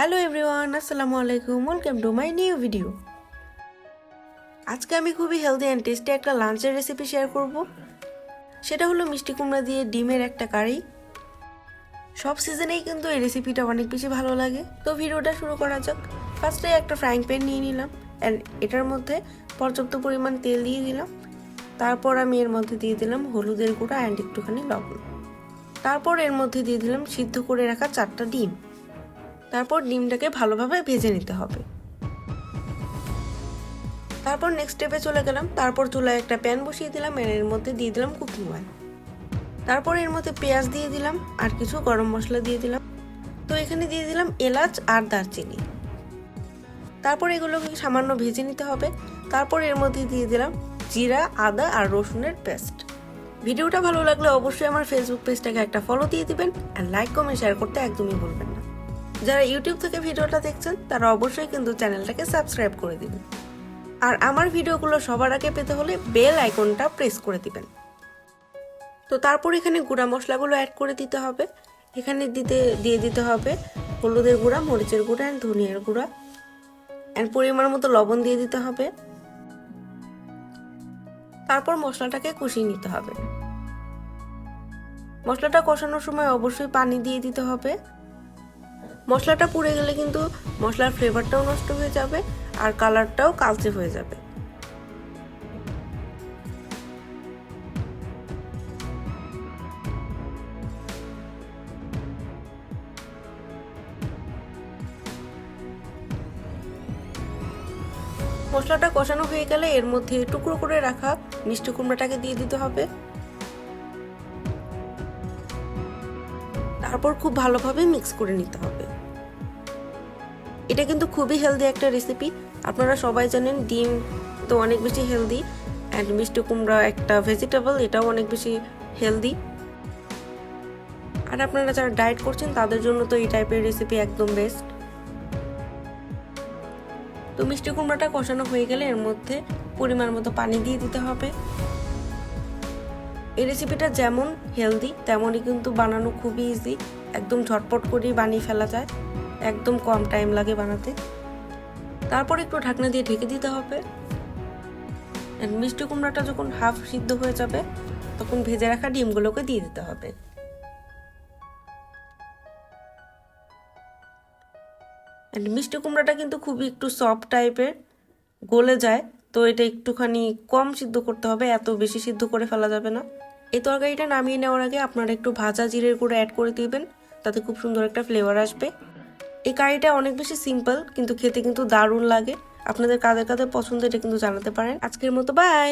Hello everyone, আসসালামু আলাইকুম। Welcome to my new video আজকে আমি খুবই হেলদি অ্যান্ড টেস্টি একটা লাঞ্চের রেসিপি শেয়ার করব। সেটা হলো মিষ্টি কুমড়া দিয়ে ডিমের একটা কারি। সব সিজনেই কিন্তু এই রেসিপিটা অনেক বেশি ভালো লাগে। তো ভিডিওটা শুরু করা যাক। ফার্স্টে একটা ফ্রাইং প্যান নিয়ে নিলাম অ্যান্ড এটার মধ্যে পর্যাপ্ত পরিমাণ তেল দিয়ে দিলাম। তারপর আমি এর মধ্যে দিয়ে দিলাম হলুদের গুঁড়া অ্যান্ড একটুখানি লবণ। তারপর এর মধ্যে দিয়ে দিলাম সিদ্ধ করে রাখা চারটা ডিম। তারপর ডিমটাকে ভালোভাবে ভেজে নিতে হবে। তারপর নেক্সট স্টেপে চলে গেলাম। তারপর চুলায় একটা প্যান বসিয়ে দিলাম এর মধ্যে দিয়ে দিলাম কুকিং অয়েল তারপর এর মধ্যে পেঁয়াজ দিয়ে দিলাম আর কিছু গরম মশলা দিয়ে দিলাম। তো এখানে দিয়ে দিলাম এলাচ আর দারচিনি। তারপর এগুলোকে সামান্য ভেজে নিতে হবে। তারপর এর মধ্যে দিয়ে দিলাম জিরা, আদা আর রসুনের পেস্ট। ভিডিওটা ভালো লাগলে অবশ্যই আমার ফেসবুক পেজটাকে একটা ফলো দিয়ে দিবেন আর লাইক কমেন্ট শেয়ার করতে একদমই ভুলবেন না। যারা ইউটিউব থেকে ভিডিওটা দেখছেন, তারা অবশ্যই কিন্তু চ্যানেলটাকে সাবস্ক্রাইব করে দিবেন আর আমার ভিডিওগুলো সবার আগে পেতে হলে বেল আইকনটা প্রেস করে দিবেন। তো তারপর এখানে গুঁড়া মশলাগুলো অ্যাড করে দিতে হবে। এখানে দিতে, দিয়ে দিতে হবে হলুদের গুঁড়া, মরিচের গুঁড়া অ্যান্ড ধনিয়ার গুঁড়া। অ্যান্ড পরিমাণ মতো লবণ দিয়ে দিতে হবে। তারপর মশলাটাকে কষিয়ে নিতে হবে। মশলাটা কষানোর সময় অবশ্যই পানি দিয়ে দিতে হবে। মশলাটা পুড়ে গেলে কিন্তু মশলার ফ্লেভারটাও নষ্ট হয়ে যাবে আর কালারটাও কালচে হয়ে যাবে। মশলাটা কষানো হয়ে গেলে এর মধ্যে টুকরো করে রাখা মিষ্টি কুমড়াটাকে দিয়ে দিতে হবে। তারপর খুব ভালোভাবে মিক্স করে নিতে হবে। এটা কিন্তু খুবই হেলদি একটা রেসিপি আপনারা সবাই জানেন, ডিম তো অনেক বেশি হেলদি অ্যান্ড মিষ্টি কুমড়া একটা ভেজিটেবল এটাও অনেক বেশি হেলদি আর আপনারা যারা ডায়েট করছেন, তাদের জন্য তো এই টাইপের রেসিপি একদম বেস্ট তো মিষ্টি কুমড়াটা কষানো হয়ে গেলে এর মধ্যে পরিমাণ মতো পানি দিয়ে দিতে হবে। এই রেসিপিটা যেমন হেলদি তেমনই কিন্তু বানানো খুবই ইজি একদম ঝটপট করেই বানিয়ে ফেলা যায়। একদম কম টাইম লাগে বানাতে। তারপর একটু ঢাকনা দিয়ে ঢেকে দিতে হবে। মিষ্টি কুমড়াটা যখন হাফ সিদ্ধ হয়ে যাবে, তখন ভেজে রাখা ডিমগুলোকে দিয়ে দিতে হবে। মিষ্টি কুমড়াটা কিন্তু খুবই একটু সফট টাইপের গলে যায়, তো এটা একটুখানি কম সিদ্ধ করতে হবে, এত বেশি সিদ্ধ করে ফেলা যাবে না। এই তরকারিটা নামিয়ে নেওয়ার আগে আপনারা একটু ভাজা জিরের গুঁড়ো অ্যাড করে দিবেন, তাতে খুব সুন্দর একটা ফ্লেভার আসবে। এই কারিটা অনেক বেশি সিম্পল কিন্তু খেতে কিন্তু দারুণ লাগে। আপনাদের কাদের কাদের পছন্দ, এটা কিন্তু জানাতে পারেন। আজকের মতো বাই